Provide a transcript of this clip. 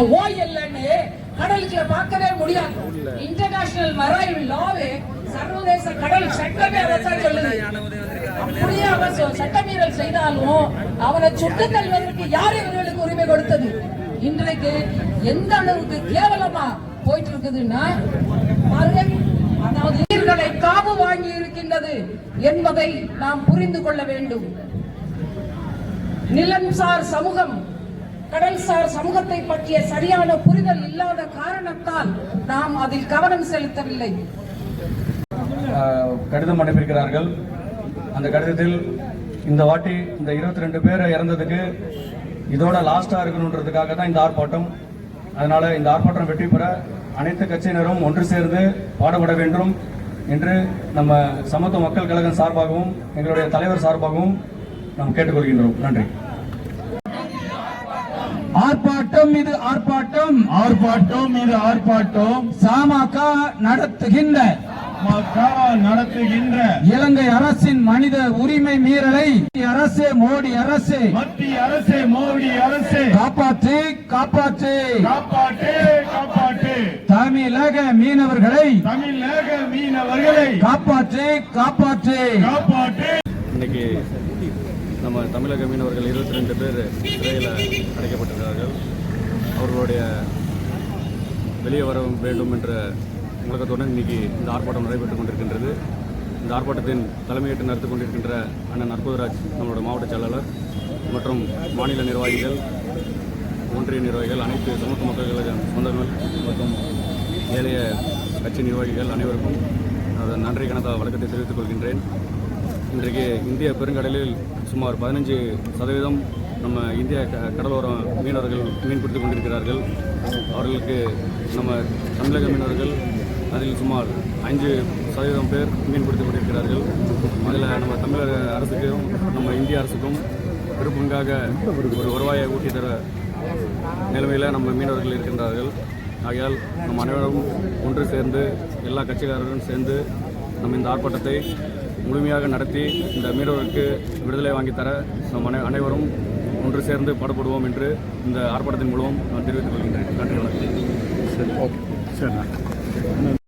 ஓஎல்னு கடலுக்குள்ள பார்க்கவே முடியாது. இன்டர்நேஷனல் மரைன் லாவே சர்வதேச கடல் சட்டமே அதைத்தான் சொல்லுது. அப்படியே அவன் சொ- சட்டமீறல் செய்தாலும் அவனை சுட்டு தள்ளுவதற்கு யார் இவர்களுக்கு உரிமை கொடுத்தது? இன்றைக்கு எந்த அளவுக்கு கேவலமா போயிட்டு இருக்குதுன்னா பாருங்க, அதாவது உயிர்களை காவு வாங்கி இருக்கின்றது என்பதை நாம் புரிந்து கொள்ள வேண்டும். நிலம்சார் சமூகம் கடல்சார் சமூகத்தை பற்றிய சரியான புரிதல் இல்லாத காரணத்தால் நாம் அதில் கவனம் செலுத்தவில்லை. கடிதம் அனுப்பியிருக்கிறார்கள். அந்த கடிதத்தில் இந்த வாட்டி இந்த இருபத்தி ரெண்டு பேர் இறந்ததுக்கு இதோட லாஸ்டா இருக்கணுன்றதுக்காக தான் இந்த ஆர்ப்பாட்டம். அதனால இந்த ஆர்ப்பாட்டம் வெற்றி பெற அனைத்து கட்சியினரும் ஒன்று சேர்ந்து பாடுபட வேண்டும் என்று நம்ம சமத்துவ மக்கள் கழகம் சார்பாகவும் எங்களுடைய தலைவர் சார்பாகவும் நாம் கேட்டுக்கொள்கின்றோம். நன்றி. ஆர்ப்பாட்டம் இது ஆர்ப்பாட்டம். ஆர்ப்பாட்டம் இது ஆர்ப்பாட்டம். சாமாக்க நடத்துகின்ற நடத்துகின்ற இலங்கை அரசின் மனித உரிமை மீறலை. அரசு மோடி அரசு. மத்திய அரசு மோடி அரசு. காப்பாற்று காப்பாற்று. காப்பாட்டு காப்பாட்டு தமிழக மீனவர்களை தமிழக மீனவர்களை காப்பாற்று காப்பாற்று. காப்பாட்டு இன்னைக்கு நம்ம தமிழக மீனவர்கள் இருபத்தி ரெண்டு பேர் சிறையில் அடைக்கப்பட்டிருக்கிறார்கள் அவர்களுடைய வெளியே வர வேண்டும் என்ற முழக்கத்துடன் இன்னைக்கு இந்த ஆர்ப்பாட்டம் நடைபெற்றுக் கொண்டிருக்கின்றது. இந்த ஆர்ப்பாட்டத்தின் தலைமையேற்று நடத்தி கொண்டிருக்கின்ற அண்ணன் அற்புதராஜ் நம்மளோட மாவட்ட செயலாளர் மற்றும் மாநில நிர்வாகிகள் ஒன்றிய நிர்வாகிகள் அனைத்து சமூக மக்கள் சொந்தங்கள் மற்றும் ஏழைய கட்சி நிர்வாகிகள் அனைவருக்கும் அதன் நன்றி கணத்த வழக்கத்தை தெரிவித்துக் கொள்கின்றேன். இன்றைக்கு இந்திய பெருங்கடலில் சுமார் பதினஞ்சு சதவீதம் நம்ம இந்திய க- கடலோர மீனவர்கள் மீன் பிடித்துக் கொண்டிருக்கிறார்கள். அவர்களுக்கு நம்ம தமிழக மீனவர்கள் அதில் சுமார் அஞ்சு சதவீதம் பேர் மீன் பிடித்துக் கொண்டிருக்கிறார்கள். அதில் நம்ம தமிழக அரசுக்கும் நம்ம இந்திய அரசுக்கும் பெரும்பங்காக ஒரு வருவாயை ஊட்டி தர நிலைமையில் நம்ம மீனவர்கள் இருக்கின்றார்கள். ஆகையால் நம் அனைவரும் ஒன்று சேர்ந்து எல்லா கட்சிக்காரர்களும் சேர்ந்து நம்ம இந்த ஆர்ப்பாட்டத்தை முழுமையாக நடத்தி இந்த மீனவருக்கு விடுதலை வாங்கித் தர நம் அனை அனைவரும் ஒன்று சேர்ந்து பாடுபடுவோம் என்று இந்த ஆர்ப்பாட்டத்தின் மூலம் நான் தெரிவித்துக் கொள்கின்றேன். நன்றி வணக்கம்.